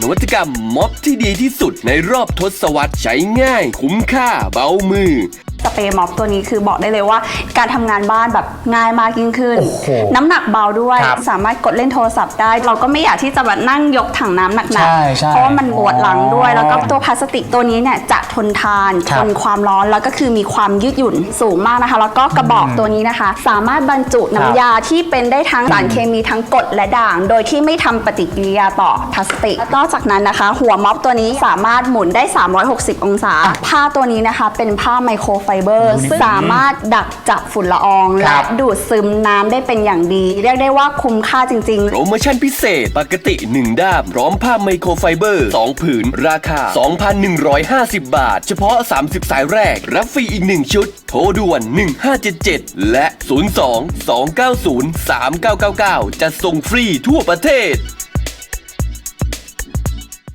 นวัตกรรมม็อบที่ดีที่สุดในรอบทศวรรษใช้ง่าย คุ้มค่าเบามือ สเปรย์ม็อบตัวนี้คือบอกได้เลยว่า การทำงานบ้านแบบง่ายมากยิ่งขึ้น โอ้โหน้ำหนักเบาด้วย ครับสามารถกดเล่นโทรศัพท์ได้ เราก็ไม่อยากที่จะแบบนั่งยกถังน้ำหนักใช่ใช่ๆเพราะว่ามันปวดหลังด้วยอ๋อแล้วก็ตัวพลาสติกตัวนี้เนี่ยจะทนทานครัทบ นความร้อนแล้วก็คือมีความยืดหยุ่นสูงมากนะคะ แล้วก็กระบอกตัวนี้นะคะ สามารถบรรจุน้ำยาที่เป็นได้ทั้งสารเคมีทั้งกรดและด่าง โดยที่ไม่ทำปฏิกิริยาต่อพลาสติกนอกจากนั้นนะคะ หัวม็อบตัวนี้สามารถหมุนได้ 360 องศา ผ้าตัวนี้นะคะ เป็นผ้าไมโครไฟเบอร์ซึ่งสามารถดักจับฝุ่นละอองคและรับดูดซึมน้ำได้เป็นอย่างดี เรียกได้ว่าคุ้มค่าจริง ๆ โปรโมชั่นพิเศษ ปกติ 1 ด้าม พร้อมผ้าไมโครไฟเบอร์ 2 ผืน ราคา 2,150 บาท เฉพาะ 30 สายแรก รับฟรีอีก 1 ชุด โทรด่วน 1577 และ 02 290 3999 จะส่งฟรีทั่วประเทศ